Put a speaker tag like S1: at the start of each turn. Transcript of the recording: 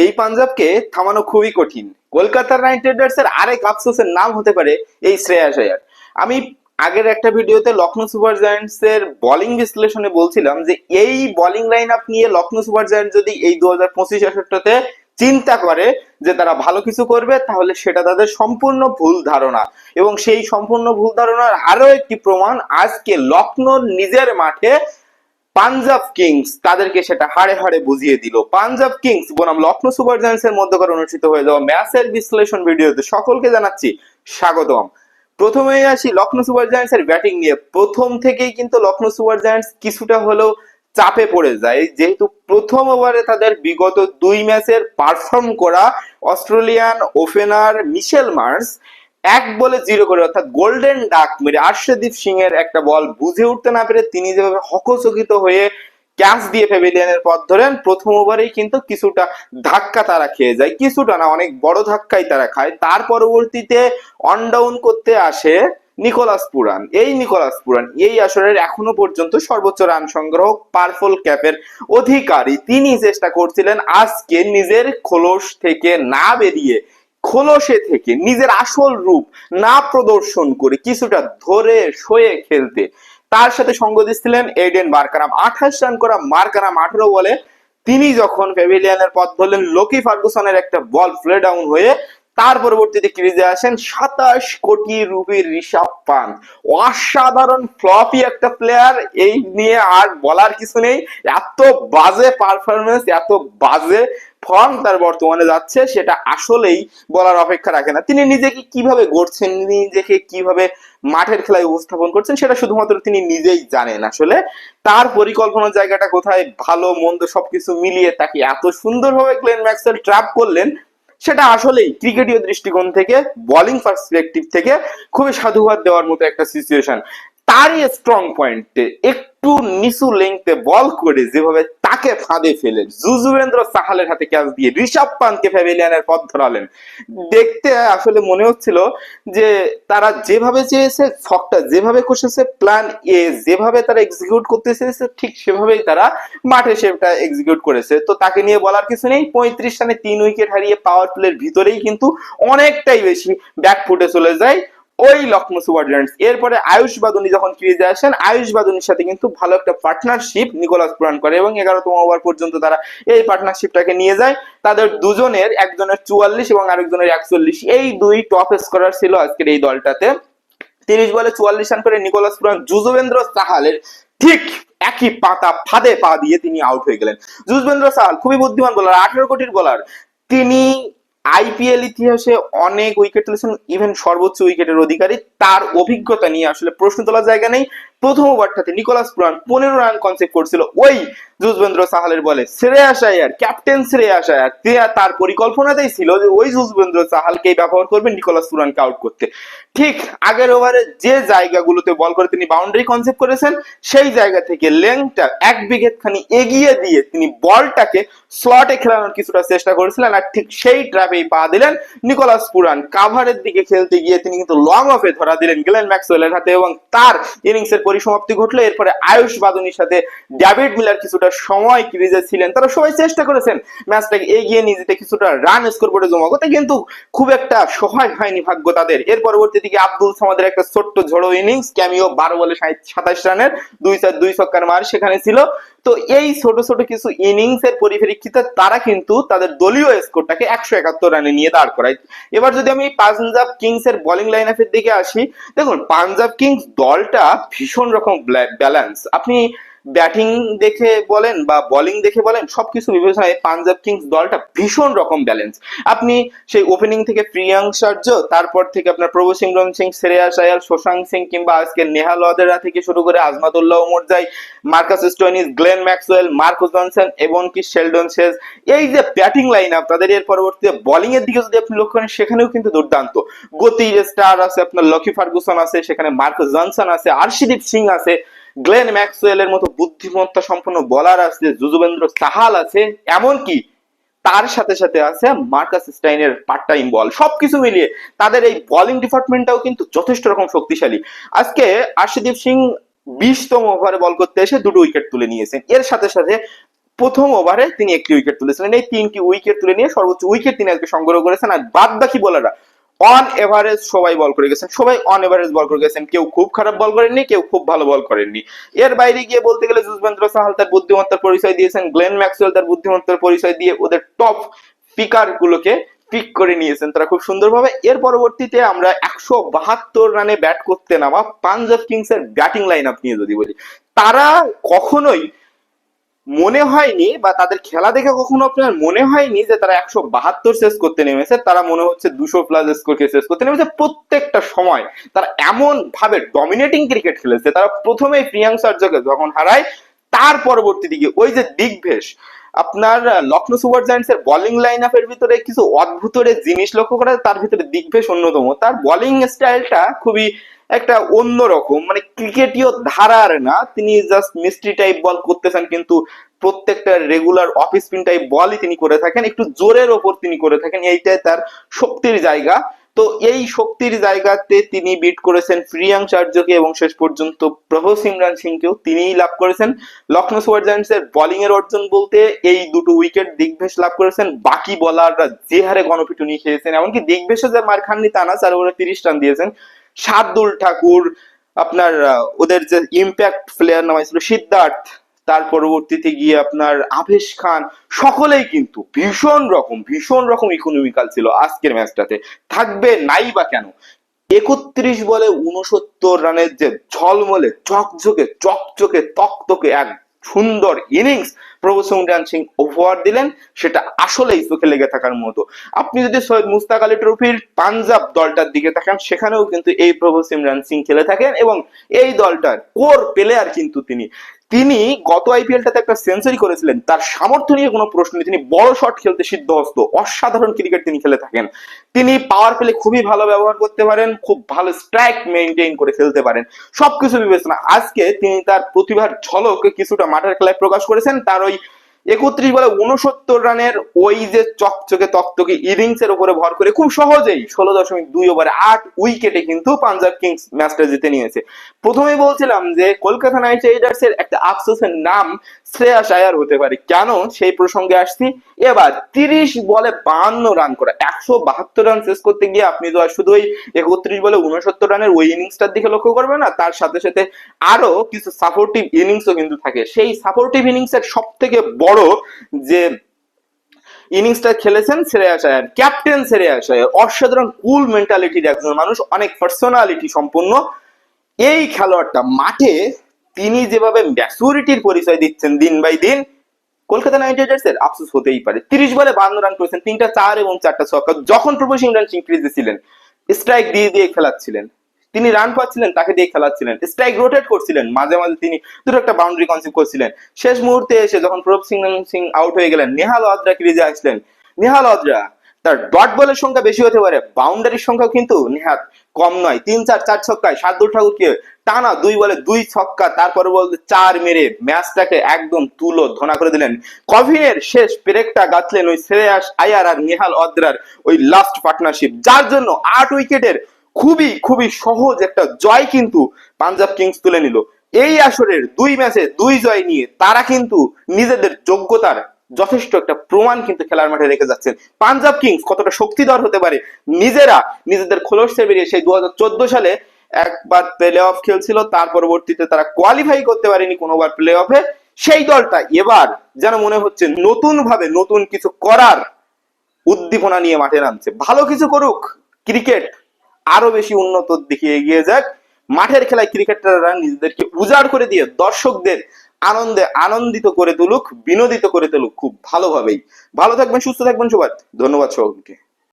S1: এই পাঞ্জাবকে থামানো খুবই কঠিন। কলকাতা নাইট রাইডার্স এর আরেক আফসোসের নাম হতে পারে এই শ্রেয়াস আয়ার আমি আগের একটা ভিডিওতে লখনৌ সুপার জায়ান্টস এর বোলিং বিশ্লেষণে বলছিলাম যে এই বোলিং লাইন আপ নিয়ে লখনৌ সুপার জায়ান্ট যদি এই দু হাজার পঁচিশ আসরটাতে চিন্তা করে যে তারা ভালো কিছু করবে, তাহলে সেটা তাদের সম্পূর্ণ ভুল ধারণা। এবং সেই সম্পূর্ণ ভুল ধারণার আরও একটি প্রমাণ আজকে লখনৌর নিজের মাঠে পাঞ্জাব কিংস তাদেরকে সেটা হাড়ে হাড়ে বুঝিয়ে দিল। পাঞ্জাব কিংস বনাম লখনৌ সুপার জায়ান্টস এর মধ্যকার অনুষ্ঠিত হয়ে যাওয়া ম্যাচের বিশ্লেষণ ভিডিওতে সকলকে জানাচ্ছি স্বাগতম। প্রথমেই আসি লখনৌ সুপার জায়ান্টস এর ব্যাটিং নিয়ে। প্রথম থেকেই কিন্তু লখনৌ সুপার জায়ান্টস কিছুটা হলেও চাপে পড়ে যায়। যেহেতু প্রথম ওভারে তাদের বিগত দুই ম্যাচের পারফর্ম করা অস্ট্রেলিয়ান ওপেনার মিশেল মার্স এক বলে জিরো করে, অর্থাৎ গোল্ডেন ডাক মেরে আর্শদীপ সিং এর একটা বল বুঝে উঠতে না পেরে তিনি যেভাবে হকচকিত হয়ে ক্যাচ দিয়ে প্যাভিলিয়নের পথ ধরেন, প্রথম ওভারেই কিন্তু কিছুটা ধাক্কা তারা খেয়ে যায়। কিছুটা না, অনেক বড় ধাক্কাই তারা খায়। তার পরবর্তীতে অন ডাউন করতে আসে নিকোলাস পুরান। এই নিকোলাস পুরান এই আসরের এখনও পর্যন্ত সর্বোচ্চ রান সংগ্রহ পারফল ক্যাপের অধিকারী। তিনি চেষ্টা করছিলেন আজকে নিজের খোলস থেকে না বেরিয়ে খোলসে থেকে, নিজের আসল রূপ না প্রদর্শন করে কিছুটা ধরে সয়ে খেলতে। তার সাথে সঙ্গ দিচ্ছিলেন এডেন মার্কারাম আঠাশ রান করা মার্কারাম আঠারো বলে তিনি যখন প্যাভিলিয়নের পথ ধরলেন লোকি ফার্গুসনের একটা বল ফ্লে ডাউন হয়ে তার পরবর্তীতে ক্রিজে আসেন সাতাশ কোটি রুপির ঋষভ পান্ত। অসাধারণ ফ্লপি একটা প্লেয়ার এই নিয়ে আর বলার কিছু নেই। এত বাজে পারফরমেন্স এত বাজে ফর্ম তার বর্তমানে যাচ্ছে, সেটা আসলেই বলার অপেক্ষা রাখে না। তিনি নিজেকে কীভাবে গড়ছেন, নিজেকে কীভাবে মাঠের খেলায় উপস্থাপন করছেন, সেটা শুধুমাত্র তিনি নিজেই জানেন আসলে। তার পরিকল্পনার জায়গাটা কোথায়, ভালো, মন্দ সবকিছু মিলিয়ে তাকে এত সুন্দরভাবে গ্লেন ম্যাক্সওয়েল ট্র্যাপ করলেন সেটা আসলেই ক্রিকেটীয় দৃষ্টিকোণ থেকে বোলিং পার্সপেক্টিভ থেকে খুবই সাধুবাদ দেওয়ার মতো একটা সিচুয়েশন তারই স্ট্রং পয়েন্টে একটু নিচু লেংথে বল করে যেভাবে তাকে ফাঁদে ফেলে যুজুবেন্দ্র সাহালের হাতে ক্যাচ দিয়ে ঋষভ পান্তকে প্যাভিলিয়নের পথ ধরালেন। দেখতে আসলে মনে হচ্ছিল যে তারা যেভাবে চেয়েছে ছকটা যেভাবে কষেছে প্ল্যান এ যেভাবে তারা এক্সিকিউট করতে চেয়েছে, ঠিক সেভাবেই তারা মাঠে সেটা এক্সিকিউট করেছে। তো তাকে নিয়ে বলার কিছু নেই। পঁয়ত্রিশ রানে তিন উইকেট হারিয়ে পাওয়ার প্লের ভিতরেই কিন্তু অনেকটাই বেশি ব্যাক ফুটে চলে যায়। ওই সুপার জায়ান্টস এরপরে আয়ুষ বাদুনি যখন ক্রিজে আসেন, আয়ুষ বাদুনির সাথে কিন্তু ভালো একটা পার্টনারশিপ নিকোলাস পুরান করে এবং এগারোতম ওভার পর্যন্ত তারা এই পার্টনারশিপটাকে নিয়ে যায়। তাদের দুজনের, একজনের চুয়াল্লিশ এবং আরেকজনের একচল্লিশ, এই দুই টপ স্কোরার ছিল আজকের এই দলটাতে। তিরিশ বলে চুয়াল্লিশ রান করে নিকোলাস পুরান যুজবেন্দ্র সাহালের ঠিক একই পাতা ফাঁদে পা দিয়ে তিনি আউট হয়ে গেলেন। যুজবেন্দ্র সাহাল, খুবই বুদ্ধিমান বোলার আঠেরো কোটির বোলার তিনি আইপিএল ইতিহাসে অনেক উইকেট তুলেছেন ইভেন সর্বোচ্চ উইকেটের অধিকারী। তার অভিজ্ঞতা নিয়ে আসলে প্রশ্ন তোলার জায়গা নেই। প্রথম ওভারটাতে নিকোলাস পুরান পনেরো রান কনসেপ্ট করছিল। ওই যুজবেন্দ্র সাহালের বলে। শ্রেয়াস আয়ার ক্যাপ্টেন শ্রেয়াস আয়ার তার পরিকল্পনাতেই ছিল যে ওই যুজবেন্দ্র সাহালকেই ব্যবহার করবেন নিকোলাস পুরানকে আউট করতে। ঠিক আগের ওভারে যে জায়গাগুলোতে বল করে তিনি বাউন্ডারি কনসেপ্ট করেছেন, সেই জায়গা থেকে লেংটা এক বিঘেত খানি এগিয়ে দিয়ে তিনি বলটাকে স্লটে খেলানোর কিছুটা চেষ্টা করেছিলেন আর ঠিক সেই ট্র্যাপেই পা দিলেন নিকোলাস পুরান। কাভারের দিকে খেলতে গিয়ে তিনি কিন্তু লং অফে ধরা দিলেন গ্লেন ম্যাক্সওয়েলের হাতে এবং তার ইনিংসের পরিসমাপ্তি ঘটলো এরপরে আয়ুষ বাদুনির সাথে ডেভিড মিলার কিছুটা সময় ক্রিজে ছিলেন। তারা সবাই চেষ্টা করেছেন ম্যাচটাকে এগিয়ে নিয়ে যেতে, কিছুটা রান স্কোর বোর্ডে জমা করতে, কিন্তু খুব একটা সহায় হয়নি ভাগ্য তাদের। এর পরবর্তী দিকে আব্দুল সামাদের একটা ছোট্ট ঝড়ো ইনিংস ক্যামিও বারো বলে সাতাশ রানের, দুই চার, দুই ছক্কার মার সেখানে ছিল। তো এই ছোট ছোট কিছু ইনিংস এর পরিপ্রেক্ষিতে তারা কিন্তু তাদের দলীয় স্কোরটাকে একশো একাত্তর রানে নিয়ে দাঁড় করায়। এবার যদি আমি পাঞ্জাব কিংস এর বোলিং লাইন আপের দিকে আসি, দেখুন, পাঞ্জাব কিংস দলটা ভীষণ রকম ব্যালেন্স আপনি ব্যাটিং দেখে বলেন বা বোলিং দেখে বলেন, সবকিছু বিবেচনায় পাঞ্জাব কিংস দলটা ভীষণ রকম ব্যালেন্স আপনি সেই ওপেনিং থেকে প্রিয়াঙ্ক সার্য, তারপর থেকে আপনার প্রভু সিংরম সিং শ্রেয়াস আয়াল শশাঙ্ক সিং কিংবা আজকে নেহাল ওয়াদেরা থেকে শুরু করে Azmatullah Omarzai Marcus Stoinis, Glenn Maxwell, Marco Jansen এবং কি শেলডন শেজ। এই যে ব্যাটিং লাইন আপ তাদের এর পরবর্তীতে বোলিং এর দিকে যদি আপনি লক্ষ্য করেন, সেখানেও কিন্তু দুর্দান্ত। গতির স্টার আছে আপনার লকি ফার্গুসন আছে, সেখানে মার্কোস জনসন আছে, আরশিদীপ সিং আছে। গ্লেন ম্যাক্সওয়েল এর মতো বুদ্ধিমত্তা সম্পন্ন বলার আছে যুজবেন্দ্র সাহাল আছে, এমনকি তার সাথে সাথে আছে মার্কাস স্টাইনের পার্ট টাইম বল সবকিছু মিলিয়ে তাদের এই বোলিং ডিপার্টমেন্টটাও কিন্তু যথেষ্ট রকম শক্তিশালী। আজকে আর্শদীপ সিং বিশতম ওভারে বল করতে এসে দুটো উইকেট তুলে নিয়েছেন। এর সাথে সাথে প্রথম ওভারে তিনি একটি উইকেট তুলেছিলেন। এই তিনটি উইকেট তুলে নিয়ে সর্বোচ্চ উইকেট তিনি আজকে সংগ্রহ করেছেন। আর বাদ বাকি বলাররা অন এভারেজ সবাই বল করে গেছেন, সবাই অন এভারেজ বল করে গেছেন। কেউ খুব খারাপ বল করেননি, কেউ খুব ভালো বল করেননি। এর বাইরে গিয়ে বলতে গেলে যুজবেন্দ্র সাহাল তার বুদ্ধিমত্তার পরিচয় দিয়েছেন, গ্লেন ম্যাক্সওয়েল তার বুদ্ধিমত্তার পরিচয় দিয়ে ওদের টপ পিকার গুলোকে পিক করে নিয়েছেন তারা খুব সুন্দরভাবে। এর পরবর্তীতে আমরা একশো বাহাত্তর রানে ব্যাট করতে নামা পাঞ্জাব কিংস এর ব্যাটিং লাইন আপ নিয়ে যদি বলি, তারা কখনোই মনে হয়নি বা তাদের খেলা দেখে কখনো আপনার মনে হয়নি যে তারা একশো বাহাত্তর শেষ করতে নেমেছে, তারা মনে হচ্ছে দুশো প্লাস স্কোরকে শেষ করতে নেমেছে। প্রত্যেকটা সময় তারা এমন ভাবে ডমিনেটিং ক্রিকেট খেলেছে। তারা প্রথমে প্রিয়াংশ আর্যকে যখন হারায় তার পরবর্তী দিকে ওই যে দিগ্ভেশ আপনার আহ, লখনৌ সুপার জায়ান্টস এর বোলিং লাইন আপের ভিতরে কিছু অদ্ভুত জিনিস লক্ষ্য করা তার ভিতরে দিগ্ভেশ অন্যতম। তার বোলিং স্টাইলটা খুবই একটা অন্যরকম মানে ক্রিকেটীয় ধারার না তিনি জাস্ট মিস্ট্রি টাইপ বল করতেছেন কিন্তু প্রত্যেকটা রেগুলার অফ স্পিন টাইপ বলই তিনি করে থাকেন একটু জোরের ওপর তিনি করে থাকেন এইটাই তার শক্তির জায়গা। তো এই শক্তির জায়গাতে তিনি বিট করেছেন প্রিয়াংশ আর্যকে এবং শেষ পর্যন্ত প্রভু সিমরান সিংকেও তিনিই লাভ করেছেন। লখনৌ সুপার জায়ান্টস এর বোলিং এর অর্জন বলতে এই দুটো উইকেট দিগ্ভেশ লাভ করেছেন। বাকি বলাররা যে হারে গণপিটুনি খেয়েছেন, এমনকি দিগ্ভেশে যে মার খাননি তা না চার ওভারে তিরিশ রান দিয়েছেন। শার্দুল ঠাকুর, আপনার ওদের যে ইম্প্যাক্ট প্লেয়ার নাম ছিল সিদ্ধার্থ তার পরবর্তীতে গিয়ে আপনার আবেশ খান, সকলেই কিন্তু ভীষণ রকম ভীষণ রকম ইকোনমিক্যাল ছিল আজকের ম্যাচটাতে থাকবে নাই বা কেন? একত্রিশ বলে উনসত্তর রানের যে ঝলমলে, চকঝকে, চকচকে, তকতকে এক সুন্দর ইনিংস প্রভু সুমরান সিং উপহার দিলেন, সেটা আসলেই চোখে লেগে থাকার মতো। আপনি যদি সৈয়দ মুস্তাক আলী ট্রফির পাঞ্জাব দলটার দিকে তাকান, সেখানেও কিন্তু এই প্রভু সিমরান সিং খেলে থাকেন এবং এই দলটার কোর প্লেয়ার কিন্তু তিনি। তিনি গত আইপিএলটাতে একটা সেঞ্চুরি করেছিলেন। তার সামর্থ্য নিয়ে কোনো প্রশ্ন নেই। তিনি বড় শট খেলতে সিদ্ধহস্ত। অসাধারণ ক্রিকেট তিনি খেলে থাকেন। তিনি পাওয়ার প্লে খুবই ভালো ব্যবহার করতে পারেন, খুব ভালো স্ট্রাইক মেনটেন করে খেলতে পারেন। সবকিছু বিবেচনা। আজকে তিনি তার প্রতিভার ঝলক কিছুটা মাঠের খেলায় প্রকাশ করেছেন। তার ওই একত্রিশ বলে উনসত্তর রানের ওই যে চকচকে তকতকে ইনিংস এর উপরে ভর করে খুব সহজেই ষোলো দশমিক দুই ওভারে আট উইকেটে কিন্তু পাঞ্জাব কিংস ম্যাচটা জিতে নিয়েছে। প্রথমেই বলছিলাম যে কলকাতা নাইট রাইডার্স এর একটা আফসোসের নাম শ্রেয়াস আয়ার হতে পারে। কেন? সেই প্রসঙ্গে আসছি। এবার তিরিশ বলে বাহান্ন রান করা, একশো বাহাত্তর রান শেষ করতে গিয়ে আপনি তো আর শুধু ওই একত্রিশ বলে উনসত্তর রানের ওই ইনিংসটার দিকে লক্ষ্য করবেন না, তার সাথে সাথে আরও কিছু সাপোর্টিভ ইনিংসও কিন্তু থাকে। সেই সাপোর্টিভ ইনিংসের সব থেকে বড় যে ইনিংসটা খেলেছেন শ্রেয়াস আয়ার ক্যাপ্টেন শ্রেয়াস আয়ার অসাধারণ কুল মেন্টালিটির একজন মানুষ, অনেক পার্সোনালিটি সম্পন্ন এই খেলোয়াড়টা মাঠে তিনি যেভাবে ম্যাচুরিটির পরিচয় দিচ্ছেন দিন বাই দিন, কলকাতা নাইট রাইডার্স এর আফসোস হতেই পারে। তিরিশ বলে বান্ন রান করেছেন, তিনটা চার এবং চারটা ছক্কা, যখন প্রভু সিং ক্রিজে ছিলেন স্ট্রাইক দিয়ে দিয়ে খেলাচ্ছিলেন। তিনি রান পাচ্ছিলেন, তাকে দিয়ে খেলাচ্ছিলেন। স্ট্রাইক রোটেট করছিলেন, মাঝে মাঝে তিনি দুটো একটা বাউন্ডারি কনসিভ করছিলেন। শেষ মুহূর্তে এসে যখন প্রভু সিং সিং আউট হয়ে গেলেন, নেহাল ওয়াদ্রা ক্রিজে আসলেন? নেহাল ওয়াদ্রা তার ডট বলের সংখ্যা বেশি হতে পারে বাউন্ডারির সংখ্যাও কিন্তু নেহাত কম নয়। তিন, চার চার ছক্কায় শার্দুল ঠাকুরকে টানা দুই বলে দুই ছক্কা, তারপরে বলতে চার মেরে ম্যাচটাকে একদম তুলো, ধনা করে দিলেন। কভিনের শেষ পেরেকটা গাঁথলেন ওই শ্রেয়াস আয়ার আর নেহাল অদ্রার ওই লাস্ট পার্টনারশিপ যার জন্য আট উইকেটের খুবই খুবই সহজ একটা জয় কিন্তু পাঞ্জাব কিংস তুলে নিল। এই আসরের দুই ম্যাচে দুই জয় নিয়ে তারা কিন্তু নিজেদের যোগ্যতার যথেষ্ট একটা প্রমাণ কিন্তু খেলার মাঠে রেখে যাচ্ছেন। পাঞ্জাব কিংস কতটা শক্তিধর হতে পারে নিজেরা নিজেদের খোলসে বেরিয়ে সেই দুহাজার চোদ্দ সালে একবার প্লে অফ খেলছিল, তার পরবর্তীতে তারা কোয়ালিফাই করতে পারেনি কোনোবার প্লে অফে সেই দলটা এবার যেন মনে হচ্ছে নতুন ভাবে নতুন কিছু করার উদ্দীপনা নিয়ে মাঠে নামছে। ভালো কিছু করুক, ক্রিকেট আরও বেশি উন্নত দিকে এগিয়ে যাক। মাঠের খেলায় ক্রিকেটাররা নিজেদেরকে উজাড় করে দিয়ে দর্শকদের আনন্দে আনন্দিত করে তুলুক, বিনোদিত করে তুলুক খুব ভালোভাবেই। ভালো থাকবেন, সুস্থ থাকবেন সবাই ধন্যবাদ সকলকে